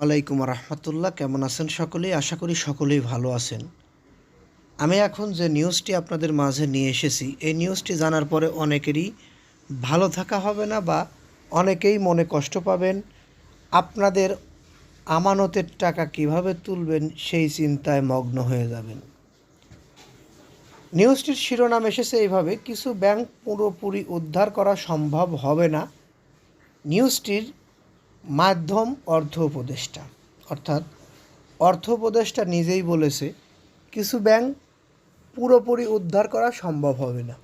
ওয়ালাইকুম রহমতুল্লাহ, কেমন আছেন সকলেই? আশা করি সকলেই ভালো আছেন। আমি এখন যে নিউজটি আপনাদের মাঝে নিয়ে এসেছি, এই নিউজটি জানার পরে অনেকেরই ভালো থাকা হবে না বা অনেকেই মনে কষ্ট পাবেন। আপনাদের আমানতের টাকা কীভাবে তুলবেন সেই চিন্তায় মগ্ন হয়ে যাবেন। নিউজটির শিরোনাম এসেছে এইভাবে, কিছু ব্যাংক পুরোপুরি উদ্ধার করা সম্ভব হবে না। নিউজটির মাধ্যম অর্থ উপদেষ্টা। অর্থাৎ অর্থ উপদেষ্টা নিজেই বলেছে, কিছু ব্যাংক পুরোপুরি উদ্ধার করা সম্ভব হবে না।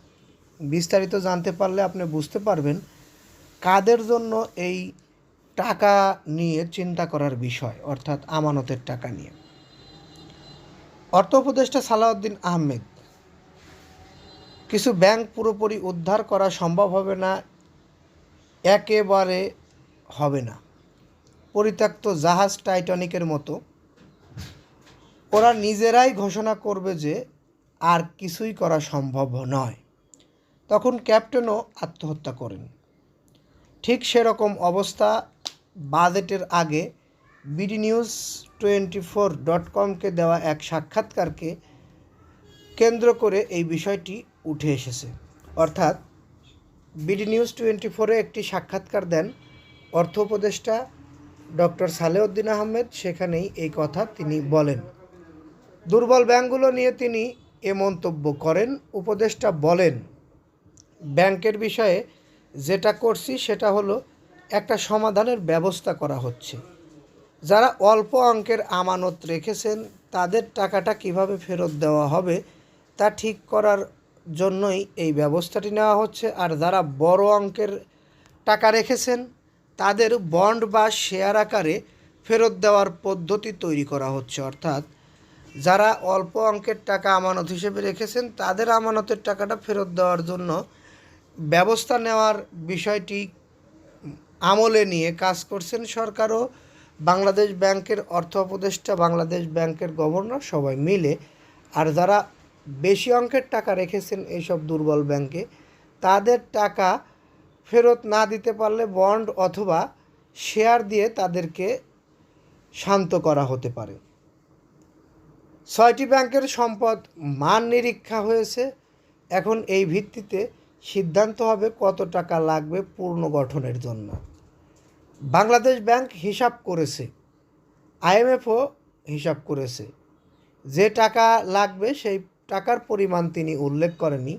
বিস্তারিত জানতে পারলে আপনি বুঝতে পারবেন কাদের জন্য এই টাকা নিয়ে চিন্তা করার বিষয়, অর্থাৎ আমানতের টাকা নিয়ে। অর্থ উপদেষ্টা সালাউদ্দিন আহমেদ, কিছু ব্যাংক পুরোপুরি উদ্ধার করা সম্ভব হবে না, একেবারে হবে না। পরিত্যক্ত জাহাজ টাইটানিকের মতো, ওরা নিজেরাই ঘোষণা করবে যে আর কিছুই করা সম্ভব নয়। তখন ক্যাপ্টেনও আত্মহত্যা করেন। ঠিক সেরকম অবস্থা বাজেটের আগে BD news twenty four dot কমকে দেওয়া এক সাক্ষাৎকারকে কেন্দ্র করে এই বিষয়টি উঠে এসেছে। অর্থাৎ বিডি নিউজ টোয়েন্টি ফোরে একটি সাক্ষাৎকার দেন অর্থ উপদেষ্টা ডক্টর সালেউদ্দিন আহমেদ সেখানেই এই কথা তিনি বলেন। দুর্বল ব্যাংকগুলো নিয়ে তিনি এ মন্তব্য করেন। উপদেষ্টা বলেন, ব্যাংকের বিষয়ে যেটা করছি সেটা হলো একটা সমাধানের ব্যবস্থা করা হচ্ছে। যারা অল্প অঙ্কের আমানত রেখেছেন, তাদের টাকাটা কীভাবে ফেরত দেওয়া হবে তা ঠিক করার জন্যই এই ব্যবস্থাটি নেওয়া হচ্ছে। আর যারা বড় অঙ্কের টাকা রেখেছেন তাদের বন্ড বা শেয়ার আকারে ফেরত দেওয়ার পদ্ধতি তৈরি করা হচ্ছে, অর্থাৎ যারা অল্প অঙ্কের টাকা আমানত হিসেবে রেখেছেন, তাদের আমানতের টাকাটা ফেরত দেওয়ার জন্য ব্যবস্থা নেওয়ার বিষয়টি আমলে নিয়ে কাজ করছেন সরকারও বাংলাদেশ ব্যাংকের অর্থ উপদেষ্টা, বাংলাদেশ ব্যাংকের গভর্নর সবাই মিলে। আর যারা বেশি অঙ্কের টাকা রেখেছেন এইসব দুর্বল ব্যাংকে, তাদের টাকা ফেরত না দিতে পারলে বন্ড অথবা শেয়ার দিয়ে তাদেরকে শান্ত করা হতে পারে। ছয়টি ব্যাংকের সম্পদ মান নিরীক্ষা হয়েছে। এখন এই ভিত্তিতে সিদ্ধান্ত হবে কত টাকা লাগবে পুনর্গঠনের জন্য। বাংলাদেশ ব্যাংক হিসাব করেছে, আইএমএফও হিসাব করেছে। যে টাকা লাগবে সেই টাকার পরিমাণ তিনি উল্লেখ করেনি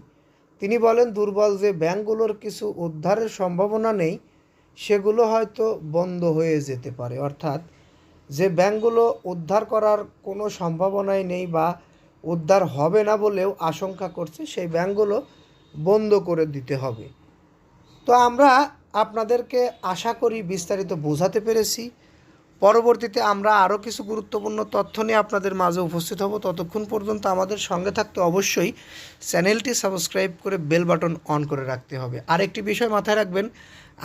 তিনি বলেন, দুর্বল যে ব্যাংকগুলোর কিছু উদ্ধারের সম্ভাবনা নেই, সেগুলো হয়তো বন্ধ হয়ে যেতে পারে। অর্থাৎ যে ব্যাংকগুলো উদ্ধার করার কোনো সম্ভাবনাই নেই বা উদ্ধার হবে না বলেও আশঙ্কা করছে, সেই ব্যাংকগুলো বন্ধ করে দিতে হবে। তো আমরা আপনাদেরকে আশা করি বিস্তারিত বোঝাতে পেরেছি। পরবর্তীতে আমরা আরও কিছু গুরুত্বপূর্ণ তথ্য নিয়ে আপনাদের মাঝে উপস্থিত হব। ততক্ষণ পর্যন্ত আমাদের সঙ্গে থাকতে অবশ্যই চ্যানেলটি সাবস্ক্রাইব করে বেল বাটন অন করে রাখতে হবে। আর একটি বিষয় মাথায় রাখবেন,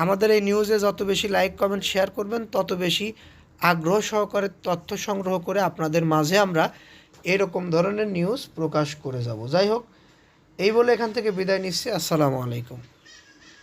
আমাদের এই নিউজে যত বেশি লাইক, কমেন্ট, শেয়ার করবেন, তত বেশি আগ্রহ সহকারে তথ্য সংগ্রহ করে আপনাদের মাঝে আমরা এরকম ধরনের নিউজ প্রকাশ করে যাব। যাই হোক, এই বলে এখান থেকে বিদায় নিচ্ছি। আসসালামু আলাইকুম।